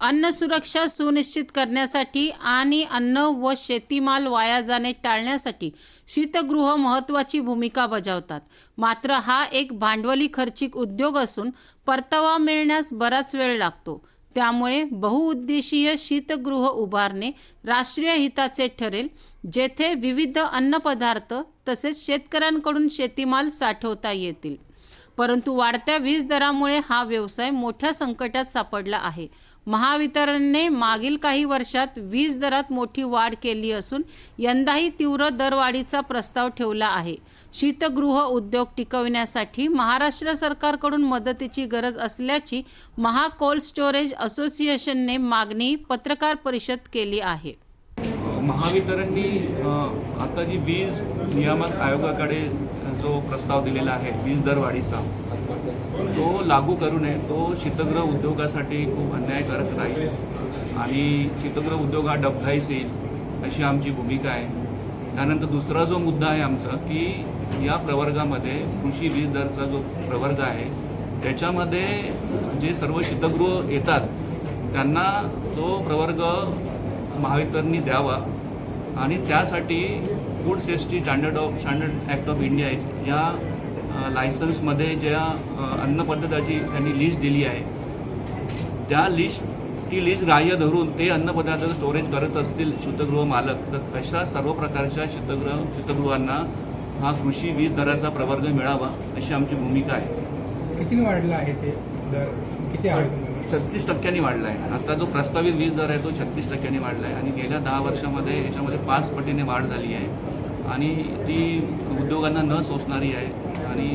अन्न सुरक्षा सुनिश्चित करण्यासाठी आणि अन्न व शेतीमाल वाया जाणे टाळण्यासाठी शीतगृह महत्त्वाची भूमिका बजावतात. मात्र हा एक भांडवली खर्चिक उद्योग असून परतावा मिळण्यास बराच वेळ लागतो. त्यामुळे बहुउद्देशीय शीतगृह उभारणे राष्ट्रीय हिताचे ठरेल जेथे विविध अन्नपदार्थ तसेच शेतकऱ्यांकडून शेतीमाल साठवता येतील. परंतु वाढत्या वीज दरामुळे हा व्यवसाय मोठ्या संकटात सापडला आहे. महावितरणने मागील काही वर्षात वीज दरात मोठी वाढ केली असून यंदाही तीव्र दरवाढीचा प्रस्ताव ठेवला आहे. शीतगृह उद्योग टिकविण्यासाठी महाराष्ट्र सरकारकडून मदतीची गरज असल्याची महा कोल्ड स्टोरेज असोसिएशनने मागणी पत्रकार परिषद केली आहे. महावितरणनी आता जी वीज नियामक आयोगाकडे जो प्रस्ताव दिलेला आहे वीज दरवाढीचा तो लागू करू नये. तो शीतगृह उद्योगासाठी खूप अन्यायकारक राहील आणि शीतगृह उद्योग हा डबघाईस येईल अशी आमची भूमिका आहे. त्यानंतर दुसरा जो मुद्दा आहे आमचा की या प्रवर्गामध्ये कृषी वीज दरचा जो प्रवर्ग आहे त्याच्यामध्ये जे सर्व शीतगृह येतात त्यांना तो प्रवर्ग महावितरणनी द्यावा. आणि त्यासाठी food safety standard of standard act of India या लायसन्समध्ये ज्या अन्नपदार्थाची त्यांनी लिस्ट दिली आहे त्या लिस्ट ती लिस्ट ग्राह्य धरून ते अन्नपदार्थ स्टोरेज करत असतील शीतगृह मालक तर अशा सर्व प्रकारच्या शीतगृह शीतगृहांना हा कृषी वीज दराचा प्रवर्ग मिळावा अशी आमची भूमिका आहे. किती वाढला आहे ते दर? किती छत्तीस टक्क्यांनी वाढला आहे. आता जो प्रस्तावित वीज दर आहे तो छत्तीस टक्क्यांनी वाढला आहे. आणि गेल्या दहा वर्षामध्ये याच्यामध्ये पाच पटीने वाढ झाली आहे. आणि ती उद्योगांना न सोसणारी आहे. आणि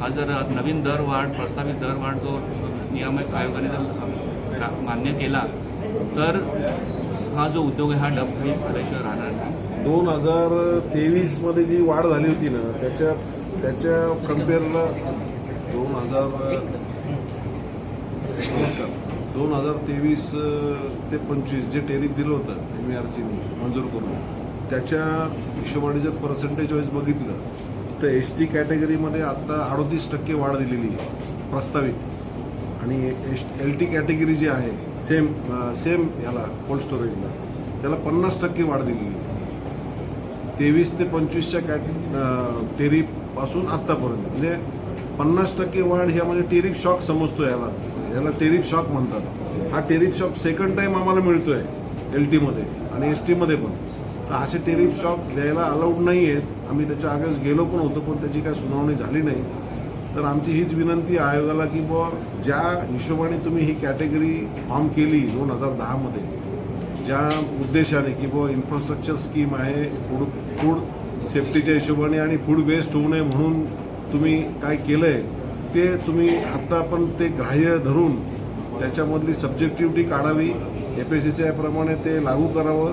हा जर नवीन दर वाढ प्रस्तावित दर वाढ जो नियामक आयोगाने जर मान्य केला तर हा जो उद्योग आहे हा डबघाई झाल्याशिवाय राहणार नाही. दोन हजार तेवीसमध्ये जी वाढ झाली होती ना त्याच्या त्याच्या कम्पेअरला दोन हजार नमस्कार. दोन हजार तेवीस ते पंचवीस जे टेरिफ दिलं होतं एम आर सीने मंजूर करून त्याच्या हिशोबाने जर पर्सेंटेज वाईज बघितलं तर एस टी कॅटेगरीमध्ये आत्ता अडोतीस टक्के वाढ दिलेली आहे प्रस्तावित. आणि एस एल टी कॅटेगरी जी आहे सेम सेम याला कोल्ड स्टोरेजला त्याला पन्नास टक्के वाढ दिलेली आहे. तेवीस ते पंचवीसच्या कॅट टेरीपासून आत्तापर्यंत. म्हणजे पन्नास टक्के वाढ ह्या म्हणजे टेरिफ शॉक समजतो याला. याला टेरिफ शॉक म्हणतात. हा टेरिफ शॉक सेकंड टाईम आम्हाला मिळतोय एल टीमध्ये आणि एस टीमध्ये पण. तर असे टेरिफ शॉक द्यायला अलाउड नाही आहेत आम्ही त्याच्या आगेच गेलो पण होतो पण त्याची काय सुनावणी झाली नाही. तर आमची हीच विनंती आयोगाला की बुवा ज्या हिशोबाने तुम्ही ही कॅटेगरी फॉर्म केली दोन हजार दहामध्ये ज्या उद्देशाने की बुवा इन्फ्रास्ट्रक्चर स्कीम आहे फूड फूड सेफ्टीच्या हिशोबाने आणि फूड वेस्ट होऊ नये म्हणून तुम्ही काय केलं आहे ते तुम्ही आत्ता पण ते ग्राह्य धरून त्याच्यामधली सब्जेक्टिव्हिटी काढावी. एफ एस सी सी आयप्रमाणे ते लागू करावं.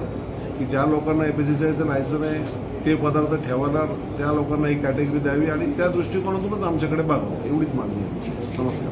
की ज्या लोकांना A B C C license आहे ते पदार्थ ठेवायला त्या लोकांना ही कॅटेगरी द्यावी आणि त्या दृष्टिकोनातूनच आमच्याकडे बघावं एवढीच मागणी आहे नमस्कार.